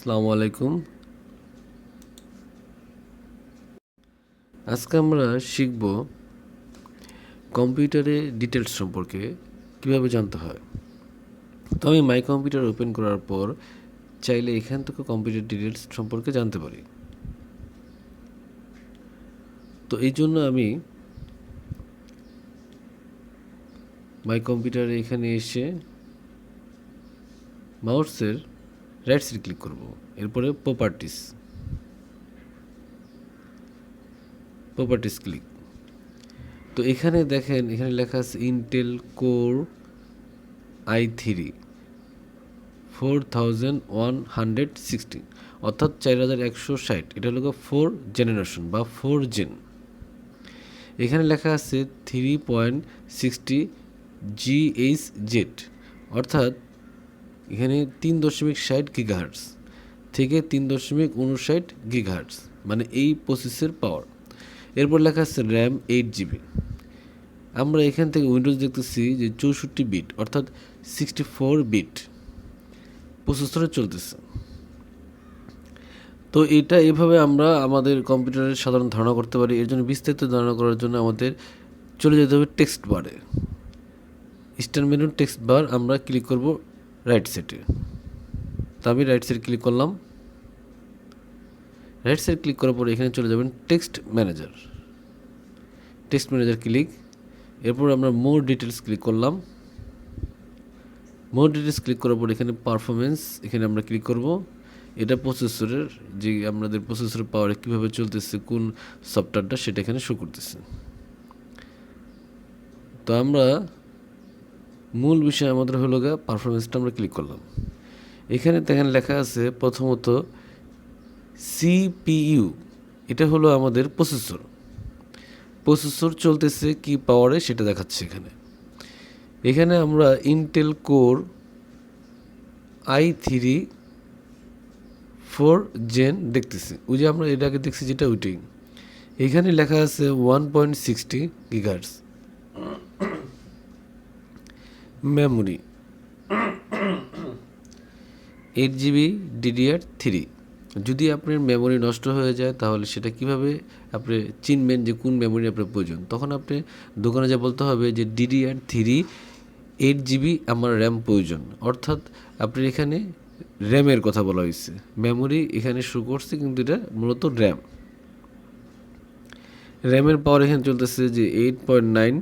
আসসালামু আলাইকুম। আজকে আমরা শিখব কম্পিউটারে ডিটেলস সম্পর্কে কীভাবে জানতে হয়। তো আমি মাই কম্পিউটার ওপেন করার পর চাইলে এখান থেকে কম্পিউটার ডিটেলস সম্পর্কে জানতে পারি। তো এই জন্য আমি মাই কম্পিউটারে এখানে এসে মাউসের রাইট ক্লিক করব। এরপরে প্রপার্টিস প্রপার্টিস ক্লিক তো এখানে দেখেন, এখানে লেখা আছে Intel core i three four thousand one hundred sixteen অর্থাৎ চার হাজার একশো ষাট। এটা হলো ফোর জেনারেশন বা ফোর জেন এখানে লেখা আছে three point sixty GH Z অর্থাৎ এখানে তিন দশমিক ষাট গিগাহার্টস থেকে তিন দশমিক উনষাট গিগাহার্টস মানে এই প্রসেসের পাওয়ার এরপর লেখা আছে র্যাম এইট জিবি আমরা এখান থেকে উইন্ডোজ দেখতেছি যে চৌষট্টি বিট অর্থাৎ সিক্সটি ফোর বিট প্রসেসরে চলতেছে। তো এটা এভাবে আমরা আমাদের কম্পিউটারের সাধারণ ধারণা করতে পারি, এর জন্য বিস্তারিত ধারণা করার জন্য আমাদের চলে যেতে হবে টেক্সট বারে স্টার মেনু টেক্সট বার আমরা ক্লিক করব। রাইট সাইডে তো আমি রাইট সাইড ক্লিক করলাম। রাইট সাইড ক্লিক করার পরে এখানে চলে যাবেন text manager text manager click এরপর আমরা মোর ডিটেলস ক্লিক করলাম। মোর ডিটেলস ক্লিক করার পর এখানে পারফরমেন্স এখানে আমরা ক্লিক করব। এটা প্রসেসরের যে আমাদের প্রসেসরের পাওয়ারে কীভাবে চলতেছে, কোন সফটওয়্যারটা সেটা এখানে শো করতেছে। তো আমরা মূল বিষয় আমাদের হলো গা পারফরমেন্সটা আমরা ক্লিক করলাম। এখানে দেখেন লেখা আছে প্রথমত সিপিইউ এটা হলো আমাদের প্রসেসর প্রসেসর চলতেছে কি পাওয়ারে সেটা দেখাচ্ছে এখানে। এখানে আমরা Intel core i three four gen দেখতেছি। ওই যে আমরা এটাকে দেখছি যেটা উইটিং এখানে লেখা আছে one point sixty গিগার্স memory. Eight GB DDR three যদি আপনার মেমোরি নষ্ট হয়ে যায়, তাহলে সেটা কীভাবে আপনি চিনবেন যে কোন মেমোরি আপনার প্রয়োজন? তখন আপনি দোকানে যা বলতে হবে যে ডিডিআর থ্রি এইট জিবি আমার র্যাম প্রয়োজন। অর্থাৎ আপনার এখানে র্যামের কথা বলা হয়েছে। মেমোরি এখানে শো করছে কিন্তু এটা মূলত র্যাম র্যামের পাওয়ার এখানে চলতেছে যে এইট পয়েন্ট নাইন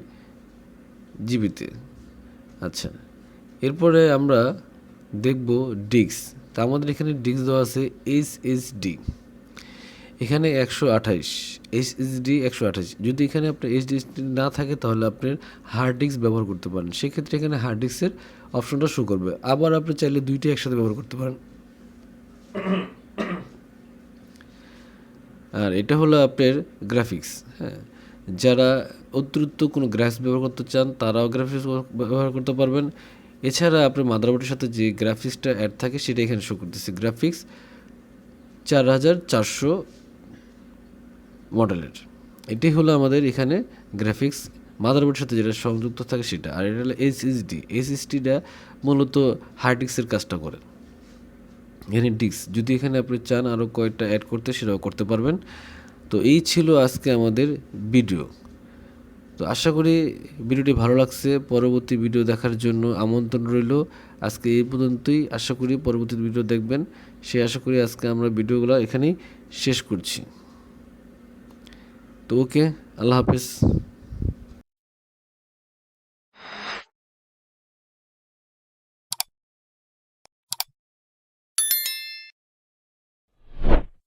জিবিতে আচ্ছা এরপরে আমরা দেখব ডিক্স তা আমাদের এখানে ডিক্স দেওয়া আছে এইচ এস ডি এখানে একশো আঠাইশ এইচ এস ডি একশো আঠাইশ। যদি এখানে আপনার এইচ ডি না থাকে, তাহলে আপনার হার্ড ডিস্ক ব্যবহার করতে পারেন। সেক্ষেত্রে এখানে হার্ড ডিস্কের অপশনটা শো করবে। আবার আপনি চাইলে দুইটি একসাথে ব্যবহার করতে পারেন। আর এটা হলো আপনার গ্রাফিক্স হ্যাঁ। যারা অতিরিক্ত কোনো গ্রাফিক্স ব্যবহার করতে চান, তারাও গ্রাফিক্স ব্যবহার করতে পারবেন। এছাড়া আপনার মাদারবোর্ডের সাথে যে গ্রাফিক্সটা অ্যাড থাকে, সেটা এখানে শো করতেছে। গ্রাফিক্স চার হাজার চারশো মডেলের। এটাই হলো আমাদের এখানে গ্রাফিক্স মাদারবোর্ডের সাথে যেটা সংযুক্ত থাকে সেটা। আর এটা হলো এইচএসডি এইচএসডিটা মূলত হার্ড ডিস্কের কাজটা করে। এখানে ডিস্ক যদি এখানে আপনি চান আরও কয়েকটা অ্যাড করতে, সেটাও করতে পারবেন। তো এই ছিল আজকে আমাদের ভিডিও। তো আশা করি ভিডিওটি ভালো লাগছে। পরবর্তী ভিডিও দেখার জন্য আমন্ত্রণ রইল। আজকে এই পর্যন্তই। আশা করি পরবর্তী ভিডিও দেখবেন। সে আশা করি আজকে আমরা ভিডিওগুলো এখানেই শেষ করছি। তো ওকে, আল্লাহ হাফেজ।